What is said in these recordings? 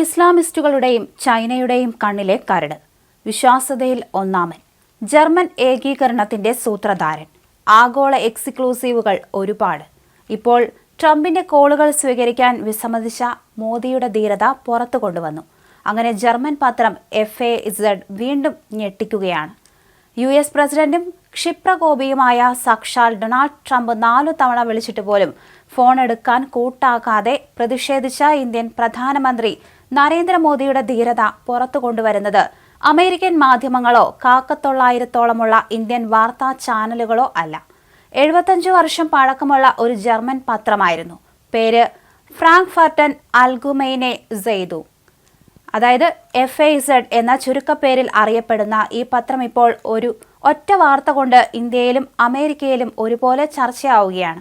ഇസ്ലാമിസ്റ്റുകളുടെയും ചൈനയുടെയും കണ്ണിലെ കരട്. വിശ്വാസതയിൽ ഒന്നാമൻ. ജർമ്മൻ ഏകീകരണത്തിന്റെ സൂത്രധാരൻ. ആഗോള എക്സിക്ലൂസീവുകൾ ഒരുപാട്. ഇപ്പോൾ ട്രംപിന്റെ കോളുകൾ സ്വീകരിക്കാൻ വിസമ്മതിച്ച മോദിയുടെ ധീരത പുറത്തു കൊണ്ടുവന്നു. അങ്ങനെ ജർമ്മൻ പത്രം എഫ് എ ഇസഡ് വീണ്ടും ഞെട്ടിക്കുകയാണ്. യു എസ് പ്രസിഡന്റും ക്ഷിപ്രകോപിയുമായ സാക്ഷാൽ ഡൊണാൾഡ് ട്രംപ് നാലു തവണ വിളിച്ചിട്ട് പോലും ഫോൺ എടുക്കാൻ കൂട്ടാക്കാതെ പ്രതിഷേധിച്ച ഇന്ത്യൻ പ്രധാനമന്ത്രി നരേന്ദ്രമോദിയുടെ ധീരത പുറത്തു കൊണ്ടുവരുന്നത്. അമേരിക്കൻ മാധ്യമങ്ങളോ കാക്കത്തൊള്ളായിരത്തോളമുള്ള ഇന്ത്യൻ വാർത്താ ചാനലുകളോ അല്ല. എഴുപത്തഞ്ചു വർഷം പഴക്കമുള്ള ഒരു ജർമ്മൻ പത്രമായിരുന്നു. പേര് ഫ്രാങ്ക്ഫർട്ടൻ അൽഗുമൈനെ സെയ്തു. അതായത് എഫ് എ സെഡ് എന്ന ചുരുക്കപ്പേരിൽ അറിയപ്പെടുന്ന ഈ പത്രം ഇപ്പോൾ ഒരു ഒറ്റ വാർത്ത കൊണ്ട് ഇന്ത്യയിലും അമേരിക്കയിലും ഒരുപോലെ ചർച്ചയാവുകയാണ്.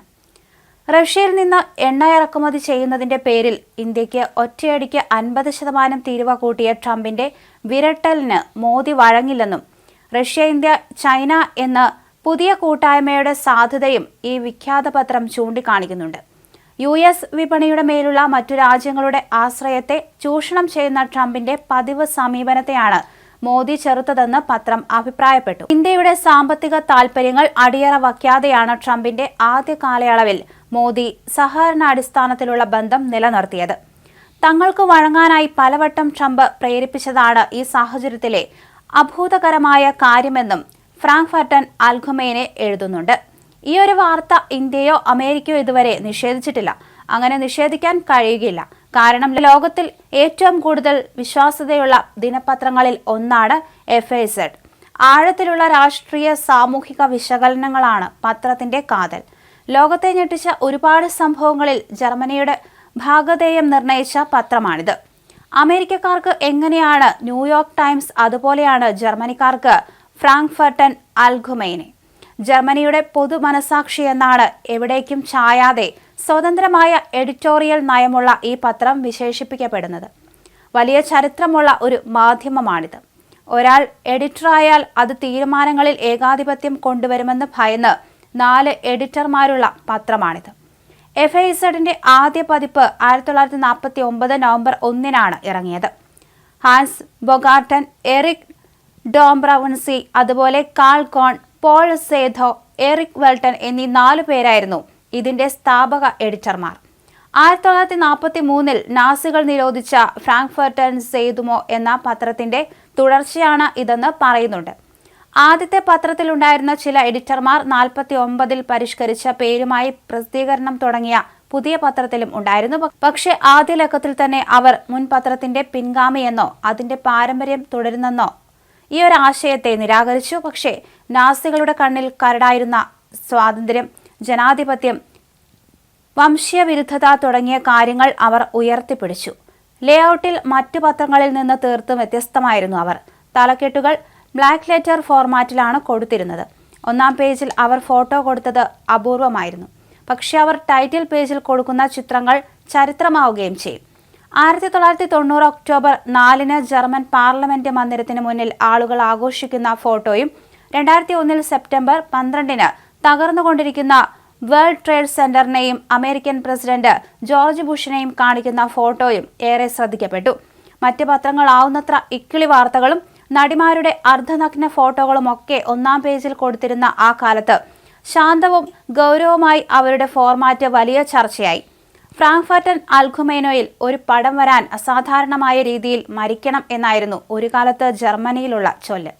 റഷ്യയിൽ നിന്ന് എണ്ണ ഇറക്കുമതി ചെയ്യുന്നതിന്റെ പേരിൽ ഇന്ത്യയ്ക്ക് ഒറ്റയടിക്ക് അൻപത് ശതമാനം തീരുവ കൂട്ടിയ ട്രംപിന്റെ വിരട്ടലിന് മോദി വഴങ്ങില്ലെന്നും റഷ്യ ഇന്ത്യ ചൈന എന്ന പുതിയ കൂട്ടായ്മയുടെ സാധ്യതയും ഈ വിഖ്യാത പത്രം ചൂണ്ടിക്കാണിക്കുന്നുണ്ട്. യു എസ് വിപണിയുടെ മേലുള്ള മറ്റു രാജ്യങ്ങളുടെ ആശ്രയത്തെ ചൂഷണം ചെയ്യുന്ന ട്രംപിന്റെ പതിവ് സമീപനത്തെയാണ് മോദി ചെറുത്തതെന്ന് പത്രം അഭിപ്രായപ്പെട്ടു. ഇന്ത്യയുടെ സാമ്പത്തിക താൽപര്യങ്ങൾ അടിയറ വയ്ക്കാതെയാണ് ട്രംപിന്റെ ആദ്യ കാലയളവിൽ മോദി സഹകരണാടിസ്ഥാനത്തിലുള്ള ബന്ധം നിലനിർത്തിയത്. തങ്ങൾക്ക് വഴങ്ങാനായി പലവട്ടം ട്രംപ് പ്രേരിപ്പിച്ചതാണ് ഈ സാഹചര്യത്തിലെ അഭൂതകരമായ കാര്യമെന്നും ഫ്രാങ്ക്ഫർട്ടൻ അൽഖുമേനെ എഴുതുന്നുണ്ട്. ഈ ഒരു വാർത്ത ഇന്ത്യയോ അമേരിക്കയോ ഇതുവരെ നിഷേധിച്ചിട്ടില്ല. അങ്ങനെ നിഷേധിക്കാൻ കഴിയുകയില്ല. കാരണം ലോകത്തിൽ ഏറ്റവും കൂടുതൽ വിശ്വാസ്യതയുള്ള ദിനപത്രങ്ങളിൽ ഒന്നാണ് എഫ് ആഴത്തിലുള്ള രാഷ്ട്രീയ സാമൂഹിക വിശകലനങ്ങളാണ് പത്രത്തിന്റെ കാതൽ. ലോകത്തെ ഞെട്ടിച്ച ഒരുപാട് സംഭവങ്ങളിൽ ജർമ്മനിയുടെ ഭാഗധേയം നിർണയിച്ച പത്രമാണിത്. അമേരിക്കക്കാർക്ക് എങ്ങനെയാണ് ന്യൂയോർക്ക് ടൈംസ് അതുപോലെയാണ് ജർമ്മനിക്കാർക്ക് ഫ്രാങ്ക്ഫർട്ടൻ അൽഖുമൈനെ ജർമ്മനിയുടെ പൊതു മനസാക്ഷി എന്നാണ് എവിടേക്കും ചായാതെ സ്വതന്ത്രമായ എഡിറ്റോറിയൽ നയമുള്ള ഈ പത്രം വിശേഷിപ്പിക്കപ്പെടുന്നത്. വലിയ ചരിത്രമുള്ള ഒരു മാധ്യമമാണിത്. ഒരാൾ എഡിറ്ററായാൽ അത് തീരുമാനങ്ങളിൽ ഏകാധിപത്യം കൊണ്ടുവരുമെന്ന് ഭയന്ന് നാല് എഡിറ്റർമാരുള്ള പത്രമാണിത്. എഫ് ഐ സെഡിന്റെ ആദ്യ പതിപ്പ് ആയിരത്തി തൊള്ളായിരത്തി നാൽപ്പത്തി ഒമ്പത് നവംബർ ഒന്നിനാണ് ഇറങ്ങിയത്. ഹാൻസ് ബൊഗാർട്ടൻ എറിക് ഡോംബ്രവൻസി അതുപോലെ Karl Kohn Paul Sedo Eric Welton എന്നീ നാലു പേരായിരുന്നു ഇതിന്റെ സ്ഥാപക എഡിറ്റർമാർ. ആയിരത്തി തൊള്ളായിരത്തി നാൽപ്പത്തി മൂന്നിൽ നാസികൾ നിരോധിച്ച ഫ്രാങ്ക്ഫർട്ടൻ സേതുമോ എന്ന പത്രത്തിന്റെ തുടർച്ചയാണ് ഇതെന്ന് പറയുന്നുണ്ട്. ആദ്യത്തെ പത്രത്തിലുണ്ടായിരുന്ന ചില എഡിറ്റർമാർ നാൽപ്പത്തി ഒമ്പതിൽ പരിഷ്കരിച്ച പേരുമായി പ്രസിദ്ധീകരണം തുടങ്ങിയ പുതിയ പത്രത്തിലും ഉണ്ടായിരുന്നു. പക്ഷേ ആദ്യ ലക്കത്തിൽ തന്നെ അവർ മുൻ പത്രത്തിന്റെ പിൻഗാമിയെന്നോ അതിന്റെ പാരമ്പര്യം തുടരുന്നെന്നോ ഈ ഒരു ആശയത്തെ നിരാകരിച്ചു. പക്ഷേ നാസികളുടെ കണ്ണിൽ കരടായിരുന്ന സ്വാതന്ത്ര്യം ജനാധിപത്യം വംശീയവിരുദ്ധത തുടങ്ങിയ കാര്യങ്ങൾ അവർ ഉയർത്തിപ്പിടിച്ചു. ലേഔട്ടിൽ മറ്റു പത്രങ്ങളിൽ നിന്ന് തീർത്തും വ്യത്യസ്തമായിരുന്നു അവർ. തലക്കെട്ടുകൾ ബ്ലാക്ക് ലെറ്റർ ഫോർമാറ്റിലാണ് കൊടുത്തിരുന്നത്. ഒന്നാം പേജിൽ അവർ ഫോട്ടോ കൊടുത്തത് അപൂർവമായിരുന്നു. പക്ഷെ അവർ ടൈറ്റിൽ പേജിൽ കൊടുക്കുന്ന ചിത്രങ്ങൾ ചരിത്രമാവുകയും ചെയ്യും. ആയിരത്തി തൊള്ളായിരത്തി തൊണ്ണൂറ് ഒക്ടോബർ നാലിന് ജർമ്മൻ പാർലമെന്റ് മന്ദിരത്തിന് മുന്നിൽ ആളുകൾ ആഘോഷിക്കുന്ന ഫോട്ടോയും രണ്ടായിരത്തി ഒന്നിൽ സെപ്റ്റംബർ പന്ത്രണ്ടിന് തകർന്നുകൊണ്ടിരിക്കുന്ന വേൾഡ് ട്രേഡ് സെന്ററിനെയും അമേരിക്കൻ പ്രസിഡന്റ് ജോർജ് ബുഷിനെയും കാണിക്കുന്ന ഫോട്ടോയും ഏറെ ശ്രദ്ധിക്കപ്പെട്ടു. മറ്റ് പത്രങ്ങളാവുന്നത്ര ഇക്കിളി വാർത്തകളും നടിമാരുടെ അർദ്ധനഗ്ന ഫോട്ടോകളും ഒക്കെ ഒന്നാം പേജിൽ കൊടുത്തിരുന്ന ആ കാലത്ത് ശാന്തവും ഗൗരവമായി അവരുടെ ഫോർമാറ്റ് വലിയ ചർച്ചയായി. ഫ്രാങ്ക്ഫർട്ടൻ അൽഖുമേനോയിൽ ഒരു പടം വരാൻ അസാധാരണമായ രീതിയിൽ മരിക്കണം എന്നായിരുന്നു ഒരു കാലത്ത് ജർമ്മനിയിലുള്ള ചൊല്ല്.